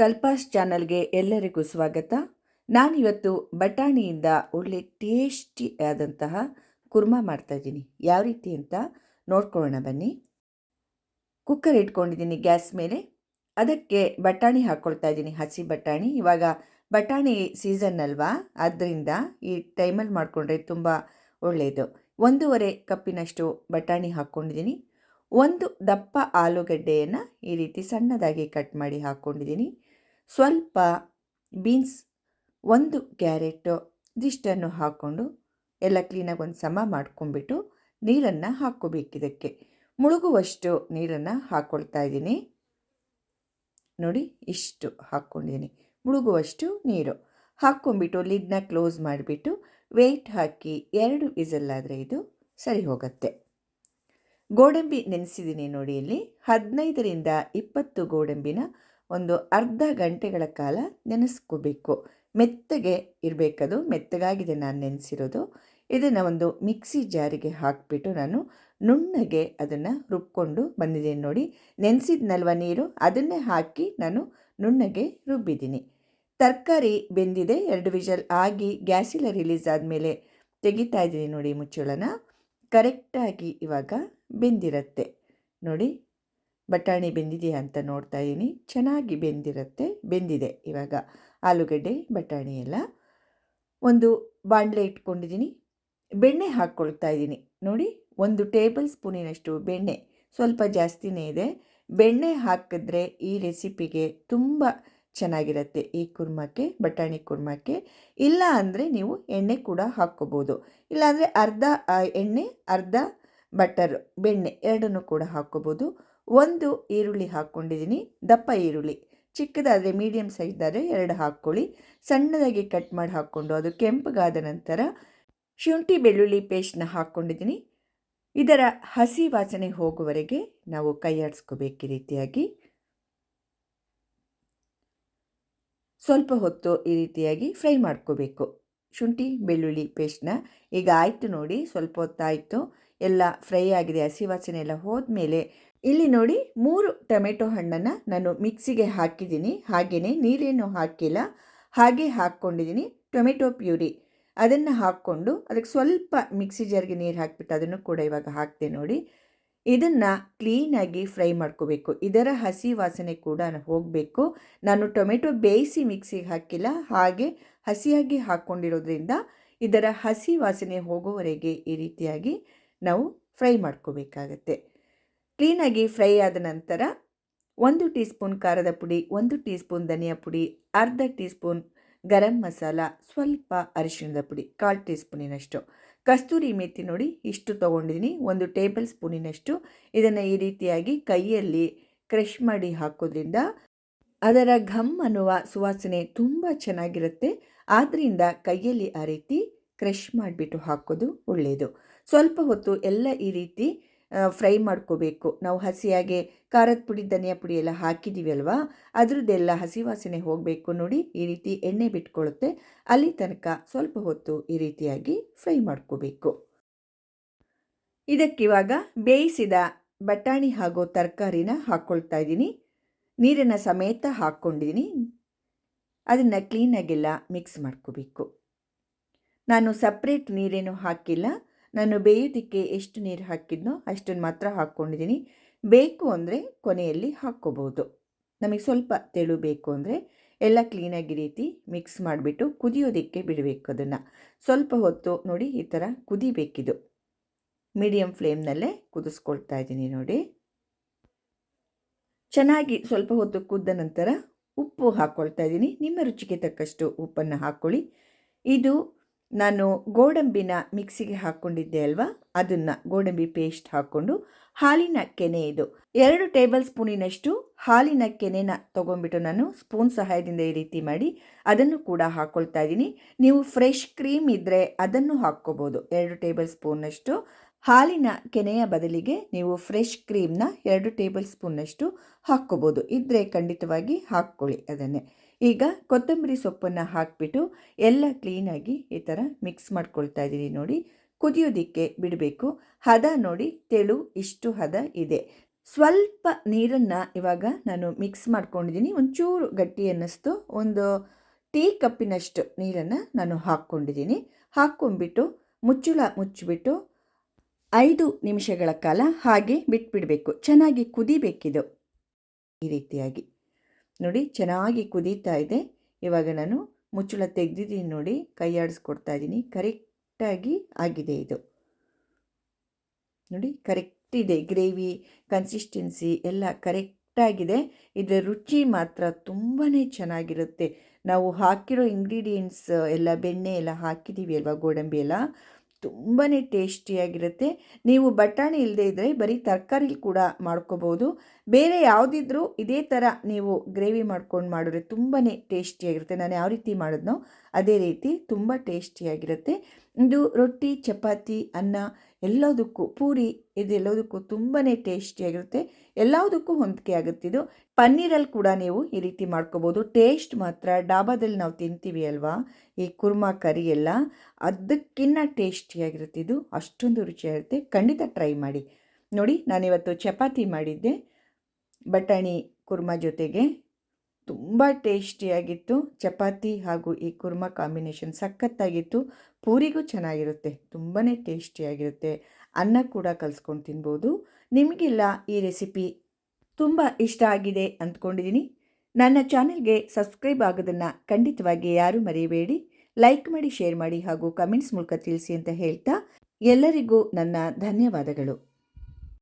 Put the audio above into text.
ಕಲ್ಪಾಸ್ ಚಾನಲ್ಗೆ ಎಲ್ಲರಿಗೂ ಸ್ವಾಗತ. ನಾನಿವತ್ತು ಬಟಾಣಿಯಿಂದ ಒಳ್ಳೆ ಟೇಸ್ಟಿ ಆದಂತಹ ಕುರ್ಮಾ ಮಾಡ್ತಾಯಿದ್ದೀನಿ ಯಾವ ರೀತಿ ಅಂತ ನೋಡ್ಕೊಳ್ಳೋಣ ಬನ್ನಿ. ಕುಕ್ಕರ್ ಇಟ್ಕೊಂಡಿದ್ದೀನಿ ಗ್ಯಾಸ್ ಮೇಲೆ. ಅದಕ್ಕೆ ಬಟಾಣಿ ಹಾಕ್ಕೊಳ್ತಾ ಇದ್ದೀನಿ, ಹಸಿ ಬಟಾಣಿ. ಇವಾಗ ಬಟಾಣಿ ಸೀಸನ್ ಅಲ್ವಾ? ಆದ್ದರಿಂದ ಈ ಟೈಮಲ್ಲಿ ಮಾಡಿಕೊಂಡ್ರೆ ತುಂಬ ಒಳ್ಳೆಯದು. ಒಂದೂವರೆ ಕಪ್ಪಿನಷ್ಟು ಬಟಾಣಿ ಹಾಕ್ಕೊಂಡಿದ್ದೀನಿ. ಒಂದು ದಪ್ಪ ಆಲೂಗಡ್ಡೆಯನ್ನು ಈ ರೀತಿ ಸಣ್ಣದಾಗಿ ಕಟ್ ಮಾಡಿ ಹಾಕ್ಕೊಂಡಿದ್ದೀನಿ. ಸ್ವಲ್ಪ ಬೀನ್ಸ್, ಒಂದು ಕ್ಯಾರೆಟು ಇದಿಷ್ಟನ್ನು ಹಾಕ್ಕೊಂಡು ಎಲ್ಲ ಕ್ಲೀನಾಗಿ ಒಂದು ಸಮ ಮಾಡ್ಕೊಂಡ್ಬಿಟ್ಟು ನೀರನ್ನು ಹಾಕ್ಕೋಬೇಕಿದಕ್ಕೆ. ಮುಳುಗುವಷ್ಟು ನೀರನ್ನು ಹಾಕ್ಕೊಳ್ತಾ ಇದ್ದೀನಿ. ನೋಡಿ ಇಷ್ಟು ಹಾಕ್ಕೊಂಡಿದ್ದೀನಿ. ಮುಳುಗುವಷ್ಟು ನೀರು. ಹಾಕ್ಕೊಂಡ್ಬಿಟ್ಟು ಲಿಡ್ನ ಕ್ಲೋಸ್ ಮಾಡಿಬಿಟ್ಟು ವೆಯ್ಟ್ ಹಾಕಿ ಎರಡು ವಿಸಲ್ಲಾದರೆ ಇದು ಸರಿ ಹೋಗುತ್ತೆ. ಗೋಡಂಬಿ ನೆನೆಸಿದ್ದೀನಿ ನೋಡಿ ಇಲ್ಲಿ. ಹದಿನೈದರಿಂದ ಇಪ್ಪತ್ತು ಗೋಡಂಬಿನ ಒಂದು ಅರ್ಧ ಗಂಟೆಗಳ ಕಾಲ ನೆನೆಸ್ಕೋಬೇಕು. ಮೆತ್ತಗೆ ಇರಬೇಕದು, ಮೆತ್ತಗಾಗಿದೆ ನಾನು ನೆನೆಸಿರೋದು. ಇದನ್ನು ಒಂದು ಮಿಕ್ಸಿ ಜಾರಿಗೆ ಹಾಕಿಬಿಟ್ಟು ನಾನು ನುಣ್ಣಗೆ ಅದನ್ನು ರುಬ್ಕೊಂಡು ಬಂದಿದ್ದೀನಿ ನೋಡಿ. ನೆನೆಸಿದ್ನಲ್ವ ನೀರು? ಅದನ್ನೇ ಹಾಕಿ ನಾನು ನುಣ್ಣಗೆ ರುಬ್ಬಿದ್ದೀನಿ. ತರಕಾರಿ ಬೆಂದಿದೆ, ಎರಡು ವಿಷಲ್ ಆಗಿ ಗ್ಯಾಸಿಲ್ಲ ರಿಲೀಸ್ ಆದಮೇಲೆ ತೆಗಿತಾ ಇದ್ದೀನಿ ನೋಡಿ ಮುಚ್ಚಳನ. ಕರೆಕ್ಟಾಗಿ ಇವಾಗ ಬೆಂದಿರತ್ತೆ ನೋಡಿ. ಬಟಾಣಿ ಬೆಂದಿದೆಯಾ ಅಂತ ನೋಡ್ತಾ ಇದ್ದೀನಿ ಚೆನ್ನಾಗಿ ಬೆಂದಿರುತ್ತೆ, ಬೆಂದಿದೆ. ಇವಾಗ ಆಲೂಗಡ್ಡೆ, ಬಟಾಣಿ ಎಲ್ಲ ಒಂದು ಬಾಣಲೆ ಇಟ್ಕೊಂಡಿದ್ದೀನಿ ಬೆಣ್ಣೆ ಹಾಕ್ಕೊಳ್ತಾ ಇದ್ದೀನಿ ನೋಡಿ, ಒಂದು ಟೇಬಲ್ ಸ್ಪೂನಿನಷ್ಟು ಬೆಣ್ಣೆ. ಸ್ವಲ್ಪ ಜಾಸ್ತಿನೇ ಇದೆ. ಬೆಣ್ಣೆ ಹಾಕಿದ್ರೆ ಈ ರೆಸಿಪಿಗೆ ತುಂಬ ಚೆನ್ನಾಗಿರುತ್ತೆ ಈ ಕುರ್ಮಕ್ಕೆ, ಬಟಾಣಿ ಕುರ್ಮಕ್ಕೆ. ಇಲ್ಲ ಅಂದರೆ ನೀವು ಎಣ್ಣೆ ಕೂಡ ಹಾಕ್ಕೋಬೋದು. ಇಲ್ಲಾಂದರೆ ಅರ್ಧ ಎಣ್ಣೆ, ಅರ್ಧ ಬಟರ್, ಬೆಣ್ಣೆ ಎರಡನ್ನೂ ಕೂಡ ಹಾಕ್ಕೋಬೋದು. ಒಂದು ಈರುಳ್ಳಿ ಹಾಕ್ಕೊಂಡಿದ್ದೀನಿ, ದಪ್ಪ ಈರುಳ್ಳಿ. ಚಿಕ್ಕದಾದರೆ ಮೀಡಿಯಮ್ ಸೈಜ್ದಾದರೆ ಎರಡು ಹಾಕ್ಕೊಳ್ಳಿ. ಸಣ್ಣದಾಗಿ ಕಟ್ ಮಾಡಿ ಹಾಕ್ಕೊಂಡು ಅದು ಕೆಂಪಗಾದ ನಂತರ ಶುಂಠಿ ಬೆಳ್ಳುಳ್ಳಿ ಪೇಸ್ಟ್ನ ಹಾಕ್ಕೊಂಡಿದ್ದೀನಿ. ಇದರ ಹಸಿ ವಾಸನೆ ಹೋಗುವವರೆಗೆ ನಾವು ಕೈಯಾಡಿಸ್ಕೋಬೇಕು ಈ ರೀತಿಯಾಗಿ. ಸ್ವಲ್ಪ ಹೊತ್ತು ಈ ರೀತಿಯಾಗಿ ಫ್ರೈ ಮಾಡ್ಕೋಬೇಕು. ಶುಂಠಿ, ಬೆಳ್ಳುಳ್ಳಿ ಪೇಸ್ಟ್ನ ಈಗ ಆಯಿತು ನೋಡಿ, ಸ್ವಲ್ಪ ಹೊತ್ತಾಯಿತು. ಎಲ್ಲ ಫ್ರೈ ಆಗಿದೆ, ಹಸಿ ವಾಸನೆ ಎಲ್ಲ ಹೋದ್ಮೇಲೆ ಇಲ್ಲಿ ನೋಡಿ ಮೂರು ಟೊಮೆಟೊ ಹಣ್ಣನ್ನು ನಾನು ಮಿಕ್ಸಿಗೆ ಹಾಕಿದ್ದೀನಿ. ಹಾಗೆಯೇ ನೀರೇನು ಹಾಕಿಲ್ಲ. ಹಾಗೆ ಹಾಕ್ಕೊಂಡಿದ್ದೀನಿ. Tomato puree. ಅದನ್ನು ಹಾಕ್ಕೊಂಡು ಅದಕ್ಕೆ ಸ್ವಲ್ಪ ಮಿಕ್ಸಿ ಜಾರ್ಗೆ ನೀರು ಹಾಕಿಬಿಟ್ಟು ಅದನ್ನು ಕೂಡ ಇವಾಗ ಹಾಕಿದೆ ನೋಡಿ. ಇದನ್ನು ಕ್ಲೀನಾಗಿ ಫ್ರೈ ಮಾಡ್ಕೋಬೇಕು. ಇದರ ಹಸಿ ವಾಸನೆ ಕೂಡ ಹೋಗಬೇಕು. ನಾನು ಟೊಮೆಟೊ ಬೇಯಿಸಿ ಮಿಕ್ಸಿಗೆ ಹಾಕಿಲ್ಲ. ಹಾಗೆ ಹಸಿಯಾಗಿ ಹಾಕ್ಕೊಂಡಿರೋದ್ರಿಂದ ಇದರ ಹಸಿ ವಾಸನೆ ಹೋಗೋವರೆಗೆ ಈ ರೀತಿಯಾಗಿ ನಾವು ಫ್ರೈ ಮಾಡ್ಕೋಬೇಕಾಗತ್ತೆ. ಕ್ಲೀನಾಗಿ ಫ್ರೈ ಆದ ನಂತರ ಒಂದು ಟೀ ಸ್ಪೂನ್ ಖಾರದ ಪುಡಿ, ಒಂದು ಟೀ ಸ್ಪೂನ್ ಧನಿಯಾ ಪುಡಿ, ಅರ್ಧ ಟೀ ಸ್ಪೂನ್ ಗರಂ ಮಸಾಲ, ಸ್ವಲ್ಪ ಅರಿಶಿಣದ ಪುಡಿ, ಕಾಲು ಟೀ ಸ್ಪೂನಿನಷ್ಟು ಕಸ್ತೂರಿ ಮೆತ್ತಿ ನೋಡಿ ಇಷ್ಟು ತೊಗೊಂಡಿದ್ದೀನಿ ಒಂದು ಟೇಬಲ್ ಸ್ಪೂನಿನಷ್ಟು. ಇದನ್ನು ಈ ರೀತಿಯಾಗಿ ಕೈಯಲ್ಲಿ ಕ್ರಷ್ ಮಾಡಿ ಹಾಕೋದ್ರಿಂದ ಅದರ ಘಮ್ ಅನ್ನುವ ಸುವಾಸನೆ ತುಂಬ ಚೆನ್ನಾಗಿರುತ್ತೆ. ಆದ್ದರಿಂದ ಕೈಯಲ್ಲಿ ಆ ರೀತಿ ಕ್ರಷ್ ಮಾಡಿಬಿಟ್ಟು ಹಾಕೋದು ಒಳ್ಳೆಯದು ಸ್ವಲ್ಪ ಹೊತ್ತು ಎಲ್ಲ ಈ ರೀತಿ ಫ್ರೈ ಮಾಡ್ಕೋಬೇಕು. ನಾವು ಹಸಿಯಾಗೆ ಖಾರದ ಪುಡಿ, ಧನಿಯಾ ಪುಡಿ ಎಲ್ಲ ಹಾಕಿದ್ದೀವಿ ಅಲ್ವಾ? ಅದರದ್ದೆಲ್ಲ ಹಸಿ ವಾಸನೆ ಹೋಗಬೇಕು ನೋಡಿ. ಈ ರೀತಿ ಎಣ್ಣೆ ಬಿಟ್ಕೊಳ್ಳುತ್ತೆ ಅಲ್ಲಿ ತನಕ ಸ್ವಲ್ಪ ಹೊತ್ತು ಈ ರೀತಿಯಾಗಿ ಫ್ರೈ ಮಾಡ್ಕೋಬೇಕು. ಇದಕ್ಕಿವಾಗ ಬೇಯಿಸಿದ ಬಟಾಣಿ ಹಾಗೂ ತರಕಾರಿನ ಹಾಕ್ಕೊಳ್ತಾ ಇದ್ದೀನಿ. ನೀರನ್ನು ಸಮೇತ ಹಾಕ್ಕೊಂಡಿದ್ದೀನಿ. ಅದನ್ನು ಕ್ಲೀನಾಗೆಲ್ಲ ಮಿಕ್ಸ್ ಮಾಡ್ಕೋಬೇಕು. ನಾನು ಸಪ್ರೇಟ್ ನೀರೇನು ಹಾಕಿಲ್ಲ. ನಾನು ಬೇಯೋದಕ್ಕೆ ಎಷ್ಟು ನೀರು ಹಾಕಿದ್ನೋ ಅಷ್ಟನ್ನು ಮಾತ್ರ ಹಾಕ್ಕೊಂಡಿದ್ದೀನಿ. ಬೇಕು ಅಂದರೆ ಕೊನೆಯಲ್ಲಿ ಹಾಕ್ಕೋಬೋದು. ನಮಗೆ ಸ್ವಲ್ಪ ತೆಳು ಬೇಕು ಅಂದರೆ ಎಲ್ಲ ಕ್ಲೀನಾಗಿ ರೀತಿ ಮಿಕ್ಸ್ ಮಾಡಿಬಿಟ್ಟು ಕುದಿಯೋದಕ್ಕೆ ಬಿಡಬೇಕು ಅದನ್ನು. ಸ್ವಲ್ಪ ಹೊತ್ತು ನೋಡಿ ಈ ಥರ ಕುದಿಬೇಕಿದು. ಮೀಡಿಯಮ್ ಫ್ಲೇಮ್ನಲ್ಲೇ ಕುದಿಸ್ಕೊಳ್ತಾ ಇದ್ದೀನಿ ನೋಡಿ. ಚೆನ್ನಾಗಿ ಸ್ವಲ್ಪ ಹೊತ್ತು ಕುದ್ದ ನಂತರ ಉಪ್ಪು ಹಾಕ್ಕೊಳ್ತಾ ಇದ್ದೀನಿ. ನಿಮ್ಮ ರುಚಿಗೆ ತಕ್ಕಷ್ಟು ಉಪ್ಪನ್ನು ಹಾಕ್ಕೊಳ್ಳಿ ಇದು ನಾನು ಗೋಡಂಬಿನ ಮಿಕ್ಸಿಗೆ ಹಾಕ್ಕೊಂಡಿದ್ದೆ ಅಲ್ವಾ? ಅದನ್ನು ಗೋಡಂಬಿ ಪೇಸ್ಟ್ ಹಾಕ್ಕೊಂಡು ಹಾಲಿನ ಕೆನೆ ಇದು. ಎರಡು ಟೇಬಲ್ ಸ್ಪೂನಿನಷ್ಟು ಹಾಲಿನ ಕೆನೆನ ತೊಗೊಂಡ್ಬಿಟ್ಟು ನಾನು ಸ್ಪೂನ್ ಸಹಾಯದಿಂದ ಈ ರೀತಿ ಮಾಡಿ ಅದನ್ನು ಕೂಡ ಹಾಕ್ಕೊಳ್ತಾ ಇದ್ದೀನಿ. ನೀವು ಫ್ರೆಶ್ ಕ್ರೀಮ್ ಇದ್ದರೆ ಅದನ್ನು ಹಾಕ್ಕೋಬೋದು. ಎರಡು ಟೇಬಲ್ ಸ್ಪೂನ್ನಷ್ಟು ಹಾಲಿನ ಕೆನೆಯ ಬದಲಿಗೆ ನೀವು ಫ್ರೆಶ್ ಕ್ರೀಮ್ನ ಎರಡು ಟೇಬಲ್ ಸ್ಪೂನ್ನಷ್ಟು ಹಾಕ್ಕೋಬೋದು. ಇದ್ದರೆ ಖಂಡಿತವಾಗಿ ಹಾಕ್ಕೊಳ್ಳಿ ಅದನ್ನೇ. ಈಗ ಕೊತ್ತಂಬರಿ ಸೊಪ್ಪನ್ನು ಹಾಕಿಬಿಟ್ಟು ಎಲ್ಲ ಕ್ಲೀನಾಗಿ ಈ ಥರ ಮಿಕ್ಸ್ ಮಾಡ್ಕೊಳ್ತಾ ಇದ್ದೀನಿ ನೋಡಿ. ಕುದಿಯೋದಿಕ್ಕೆ ಬಿಡಬೇಕು. ಹದ ನೋಡಿ ತೆಳು ಇಷ್ಟು ಹದ ಇದೆ. ಸ್ವಲ್ಪ ನೀರನ್ನು ಇವಾಗ ನಾನು ಮಿಕ್ಸ್ ಮಾಡ್ಕೊಂಡಿದ್ದೀನಿ ಒಂಚೂರು ಗಟ್ಟಿ ಅನ್ನಿಸ್ತು. ಒಂದು ಟೀ ಕಪ್ಪಿನಷ್ಟು ನೀರನ್ನು ನಾನು ಹಾಕ್ಕೊಂಡಿದ್ದೀನಿ ಹಾಕ್ಕೊಂಡ್ಬಿಟ್ಟು ಮುಚ್ಚುಳ ಮುಚ್ಚಿಬಿಟ್ಟು ಐದು ನಿಮಿಷಗಳ ಕಾಲ ಹಾಗೆ ಬಿಟ್ಬಿಡಬೇಕು. ಚೆನ್ನಾಗಿ ಕುದಿಬೇಕಿದು. ಈ ರೀತಿಯಾಗಿ. ನೋಡಿ ಚೆನ್ನಾಗಿ ಕುದೀತಾ ಇದೆ. ಇವಾಗ ನಾನು ಮುಚ್ಚಳ ತೆಗೆದಿದ್ದೀನಿ ನೋಡಿ, ಕೈ ಆಡಿಸ್ಕೊಡ್ತಾ ಇದ್ದೀನಿ. ಕರೆಕ್ಟಾಗಿ ಆಗಿದೆ ಇದು. ನೋಡಿ, ಕರೆಕ್ಟ್ ಇದೆ. ಗ್ರೇವಿ, ಕನ್ಸಿಸ್ಟೆನ್ಸಿ ಎಲ್ಲ ಕರೆಕ್ಟಾಗಿದೆ. ಇದರ ರುಚಿ ಮಾತ್ರ ತುಂಬಾ ಚೆನ್ನಾಗಿರುತ್ತೆ. ನಾವು ಹಾಕಿರೋ ಇಂಗ್ರೀಡಿಯೆಂಟ್ಸ್ ಎಲ್ಲ, ಬೆಣ್ಣೆ ಎಲ್ಲ ಹಾಕಿದ್ದೀವಿ ಅಲ್ವಾ, ಗೋಡಂಬಿ ಎಲ್ಲ? ತುಂಬಾ ಟೇಸ್ಟಿಯಾಗಿರುತ್ತೆ. ನೀವು ಬಟಾಣಿ ಇಲ್ಲದೆ ಇದ್ದರೆ ಬರೀ ತರಕಾರಿ ಕೂಡ ಮಾಡ್ಕೋಬೋದು. ಬೇರೆ ಯಾವುದಿದ್ರೂ ಇದೇ ಥರ ನೀವು ಗ್ರೇವಿ ಮಾಡ್ಕೊಂಡು ಮಾಡಿದ್ರೆ ತುಂಬಾ ಟೇಸ್ಟಿಯಾಗಿರುತ್ತೆ. ನಾನು ಯಾವ ರೀತಿ ಮಾಡಿದ್ನೋ ಅದೇ ರೀತಿ ತುಂಬ ಟೇಸ್ಟಿಯಾಗಿರುತ್ತೆ. ಇದು ರೊಟ್ಟಿ, ಚಪಾತಿ, ಅನ್ನ ಎಲ್ಲದಕ್ಕೂ, ಪೂರಿ ಇದೆಲ್ಲದಕ್ಕೂ ತುಂಬಾ ಟೇಸ್ಟಿಯಾಗಿರುತ್ತೆ. ಎಲ್ಲದಕ್ಕೂ ಹೊಂದಿಕೆ ಇದು. ಪನ್ನೀರಲ್ಲಿ ಕೂಡ ನೀವು ಈ ರೀತಿ ಮಾಡ್ಕೋಬೋದು. ಟೇಸ್ಟ್ ಮಾತ್ರ ಡಾಬಾದಲ್ಲಿ ನಾವು ತಿಂತೀವಿ ಅಲ್ವಾ? ಈ ಕುರ್ಮಾ ಕರಿ ಎಲ್ಲ ಅದಕ್ಕಿನ್ನ ಟೇಸ್ಟಿಯಾಗಿರುತ್ತೆ ಇದು. ಅಷ್ಟೊಂದು ರುಚಿಯಾಗಿರುತ್ತೆ. ಖಂಡಿತ ಟ್ರೈ ಮಾಡಿ. ನೋಡಿ, ನಾನಿವತ್ತು ಚಪಾತಿ ಮಾಡಿದ್ದೆ. ಬಟಾಣಿ ಕುರ್ಮಾ ಜೊತೆಗೆ. ತುಂಬ ಟೇಸ್ಟಿಯಾಗಿತ್ತು. ಚಪಾತಿ ಹಾಗೂ ಈ ಕುರ್ಮಾ ಕಾಂಬಿನೇಷನ್ ಸಖತ್ತಾಗಿತ್ತು. ಪೂರಿಗೂ ಚೆನ್ನಾಗಿರುತ್ತೆ. ತುಂಬಾ ಟೇಸ್ಟಿಯಾಗಿರುತ್ತೆ. ಅನ್ನ ಕೂಡ ಕಲಿಸ್ಕೊಂಡು ತಿನ್ಬೋದು. ನಿಮಗೆಲ್ಲ ಈ ರೆಸಿಪಿ ತುಂಬ ಇಷ್ಟ ಆಗಿದೆ ಅಂದ್ಕೊಂಡಿದ್ದೀನಿ. ನನ್ನ ಚಾನೆಲ್ಗೆ ಸಬ್ಸ್ಕ್ರೈಬ್ ಆಗೋದನ್ನು ಖಂಡಿತವಾಗಿ ಯಾರೂ ಮರೆಯಬೇಡಿ ಲೈಕ್ ಮಾಡಿ, ಶೇರ್ ಮಾಡಿ ಹಾಗೂ ಕಮೆಂಟ್ಸ್ ಮೂಲಕ ತಿಳಿಸಿ ಅಂತ ಹೇಳ್ತಾ ಎಲ್ಲರಿಗೂ ನನ್ನ ಧನ್ಯವಾದಗಳು.